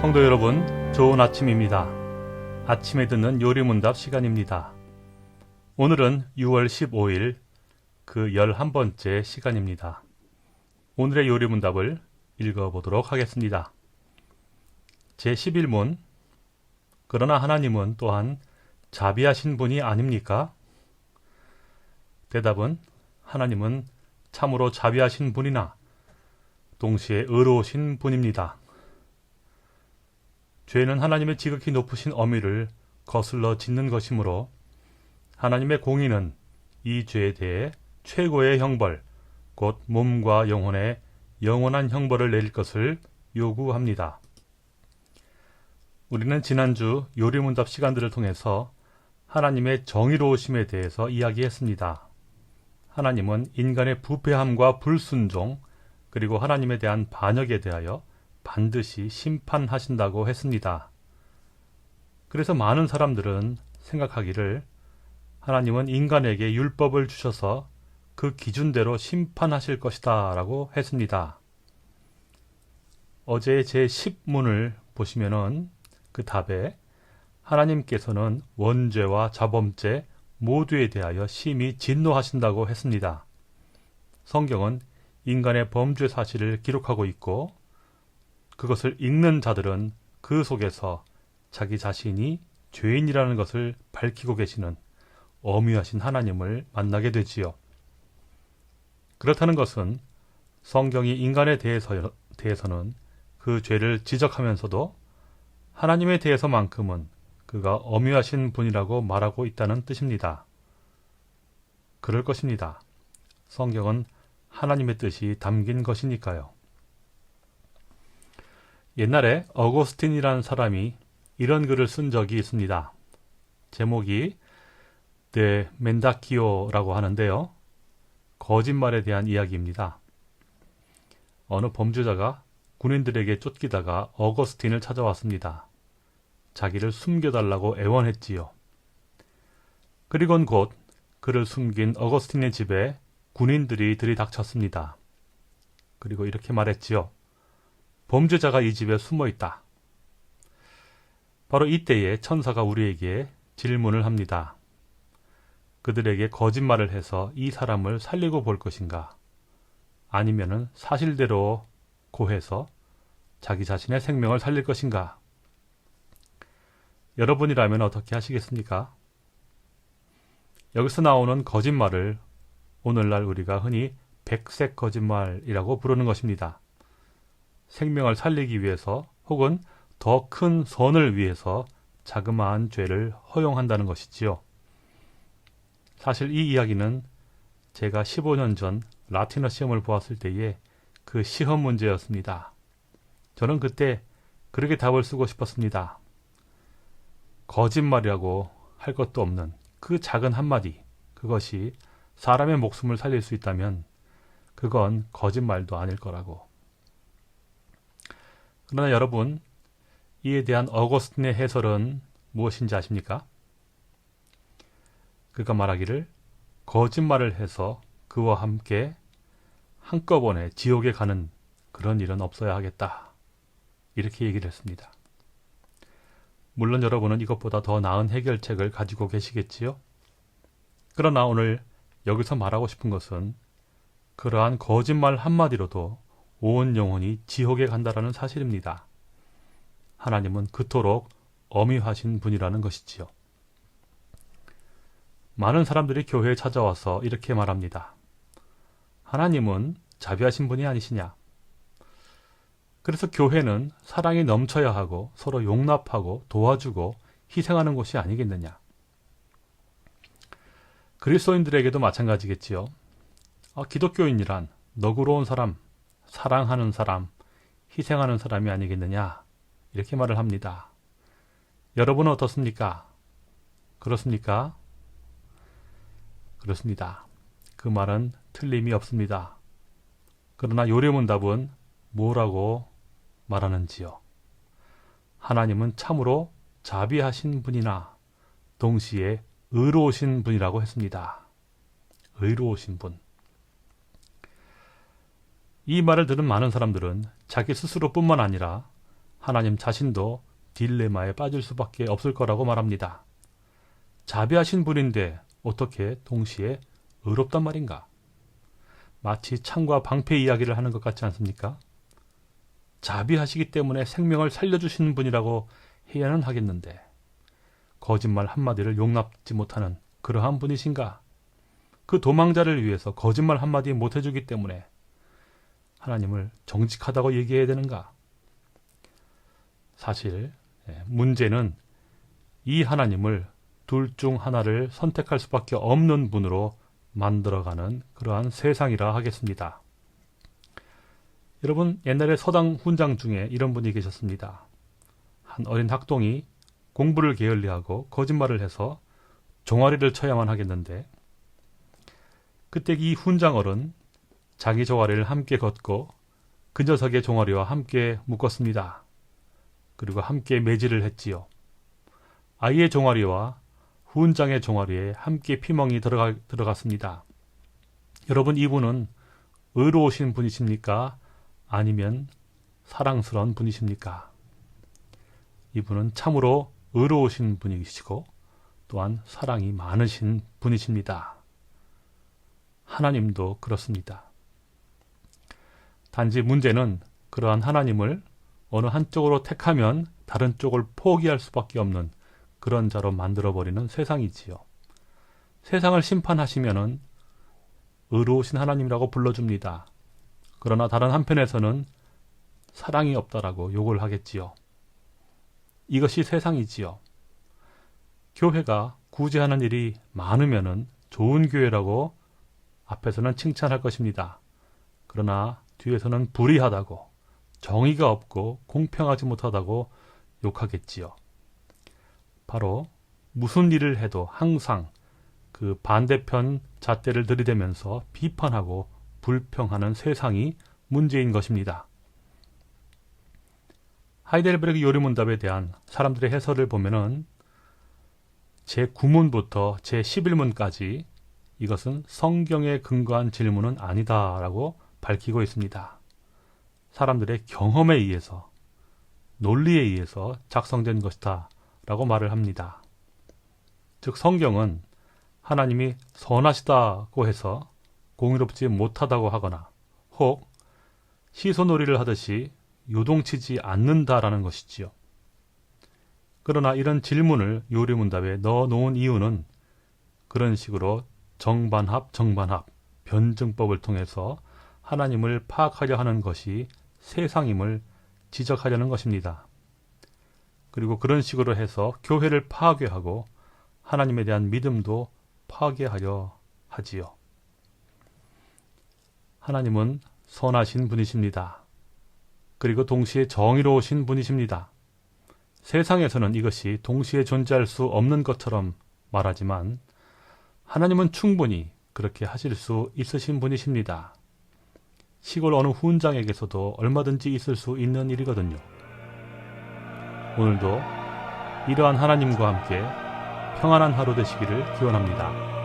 성도 여러분, 좋은 아침입니다. 아침에 듣는 요리문답 시간입니다. 오늘은 6월 15일 그 11번째 시간입니다. 오늘의 요리문답을 읽어보도록 하겠습니다. 제11문 그러나 하나님은 또한 자비하신 분이 아닙니까? 대답은 하나님은 참으로 자비하신 분이나 동시에 의로우신 분입니다. 죄는 하나님의 지극히 높으신 어미를 거슬러 짓는 것이므로 하나님의 공의는 이 죄에 대해 최고의 형벌, 곧 몸과 영혼에 영원한 형벌을 내릴 것을 요구합니다. 우리는 지난주 요리문답 시간들을 통해서 하나님의 정의로우심에 대해서 이야기했습니다. 하나님은 인간의 부패함과 불순종, 그리고 하나님에 대한 반역에 대하여 반드시 심판하신다고 했습니다. 그래서 많은 사람들은 생각하기를 하나님은 인간에게 율법을 주셔서 그 기준대로 심판하실 것이다 라고 했습니다. 어제 제 10문을 보시면은 그 답에 하나님께서는 원죄와 자범죄 모두에 대하여 심히 진노하신다고 했습니다. 성경은 인간의 범죄 사실을 기록하고 있고 그것을 읽는 자들은 그 속에서 자기 자신이 죄인이라는 것을 밝히고 계시는 어미하신 하나님을 만나게 되지요. 그렇다는 것은 성경이 인간에 대해서, 대해서는 그 죄를 지적하면서도 하나님에 대해서만큼은 그가 어미하신 분이라고 말하고 있다는 뜻입니다. 그럴 것입니다. 성경은 하나님의 뜻이 담긴 것이니까요. 옛날에 어거스틴이라는 사람이 이런 글을 쓴 적이 있습니다. 제목이 데 멘다키오라고 하는데요. 거짓말에 대한 이야기입니다. 어느 범죄자가 군인들에게 쫓기다가 어거스틴을 찾아왔습니다. 자기를 숨겨달라고 애원했지요. 그리곤 곧 그를 숨긴 어거스틴의 집에 군인들이 들이닥쳤습니다. 그리고 이렇게 말했지요. 범죄자가 이 집에 숨어 있다. 바로 이때에 천사가 우리에게 질문을 합니다. 그들에게 거짓말을 해서 이 사람을 살리고 볼 것인가? 아니면은 사실대로 고해서 자기 자신의 생명을 살릴 것인가? 여러분이라면 어떻게 하시겠습니까? 여기서 나오는 거짓말을 오늘날 우리가 흔히 백색 거짓말이라고 부르는 것입니다. 생명을 살리기 위해서 혹은 더 큰 선을 위해서 자그마한 죄를 허용한다는 것이지요. 사실 이 이야기는 제가 15년 전 라틴어 시험을 보았을 때의 그 시험 문제였습니다. 저는 그때 그렇게 답을 쓰고 싶었습니다. 거짓말이라고 할 것도 없는 그 작은 한마디, 그것이 사람의 목숨을 살릴 수 있다면 그건 거짓말도 아닐 거라고. 그러나 여러분, 이에 대한 어거스틴의 해설은 무엇인지 아십니까? 그가 말하기를 거짓말을 해서 그와 함께 한꺼번에 지옥에 가는 그런 일은 없어야 하겠다. 이렇게 얘기를 했습니다. 물론 여러분은 이것보다 더 나은 해결책을 가지고 계시겠지요? 그러나 오늘 여기서 말하고 싶은 것은 그러한 거짓말 한마디로도 온 영혼이 지옥에 간다라는 사실입니다. 하나님은 그토록 어미하신 분이라는 것이지요. 많은 사람들이 교회에 찾아와서 이렇게 말합니다. 하나님은 자비하신 분이 아니시냐? 그래서 교회는 사랑이 넘쳐야 하고 서로 용납하고 도와주고 희생하는 곳이 아니겠느냐? 그리스도인들에게도 마찬가지겠지요. 아, 기독교인이란 너그러운 사람, 사랑하는 사람, 희생하는 사람이 아니겠느냐? 이렇게 말을 합니다. 여러분은 어떻습니까? 그렇습니까? 그렇습니다. 그 말은 틀림이 없습니다. 그러나 요리문답은 뭐라고 말하는지요? 하나님은 참으로 자비하신 분이나 동시에 의로우신 분이라고 했습니다. 의로우신 분. 이 말을 들은 많은 사람들은 자기 스스로뿐만 아니라 하나님 자신도 딜레마에 빠질 수밖에 없을 거라고 말합니다. 자비하신 분인데 어떻게 동시에 의롭단 말인가? 마치 창과 방패 이야기를 하는 것 같지 않습니까? 자비하시기 때문에 생명을 살려주시는 분이라고 해야는 하겠는데 거짓말 한마디를 용납지 못하는 그러한 분이신가? 그 도망자를 위해서 거짓말 한마디 못해주기 때문에 하나님을 정직하다고 얘기해야 되는가? 사실 예, 문제는 이 하나님을 둘 중 하나를 선택할 수밖에 없는 분으로 만들어가는 그러한 세상이라 하겠습니다. 여러분 옛날에 서당 훈장 중에 이런 분이 계셨습니다. 한 어린 학동이 공부를 게을리하고 거짓말을 해서 종아리를 쳐야만 하겠는데 그때 이 훈장어른 자기 종아리를 함께 걷고 그 녀석의 종아리와 함께 묶었습니다. 그리고 함께 매질을 했지요. 아이의 종아리와 훈장의 종아리에 함께 피멍이 들어가, 들어갔습니다. 여러분 이분은 의로우신 분이십니까? 아니면 사랑스러운 분이십니까? 이분은 참으로 의로우신 분이시고 또한 사랑이 많으신 분이십니다. 하나님도 그렇습니다. 단지 문제는 그러한 하나님을 어느 한쪽으로 택하면 다른 쪽을 포기할 수밖에 없는 그런 자로 만들어버리는 세상이지요. 세상을 심판하시면은 의로우신 하나님이라고 불러줍니다. 그러나 다른 한편에서는 사랑이 없다라고 욕을 하겠지요. 이것이 세상이지요. 교회가 구제하는 일이 많으면은 좋은 교회라고 앞에서는 칭찬할 것입니다. 그러나 뒤에서는 불의하다고 정의가 없고 공평하지 못하다고 욕하겠지요. 바로 무슨 일을 해도 항상 그 반대편 잣대를 들이대면서 비판하고 불평하는 세상이 문제인 것입니다. 하이델베르그 요리문답에 대한 사람들의 해설을 보면은 제 9문부터 제 11문까지 이것은 성경에 근거한 질문은 아니다라고 밝히고 있습니다. 사람들의 경험에 의해서 논리에 의해서 작성된 것이다 라고 말을 합니다. 즉 성경은 하나님이 선하시다고 해서 공의롭지 못하다고 하거나 혹 시소놀이를 하듯이 요동치지 않는다라는 것이지요. 그러나 이런 질문을 요리문답에 넣어 놓은 이유는 그런 식으로 정반합, 정반합, 변증법을 통해서 하나님을 파악하려 하는 것이 세상임을 지적하려는 것입니다. 그리고 그런 식으로 해서 교회를 파괴하고 하나님에 대한 믿음도 파괴하려 하지요. 하나님은 선하신 분이십니다. 그리고 동시에 정의로우신 분이십니다. 세상에서는 이것이 동시에 존재할 수 없는 것처럼 말하지만 하나님은 충분히 그렇게 하실 수 있으신 분이십니다. 시골 어느 훈장에게서도 얼마든지 있을 수 있는 일이거든요. 오늘도 이러한 하나님과 함께 평안한 하루 되시기를 기원합니다.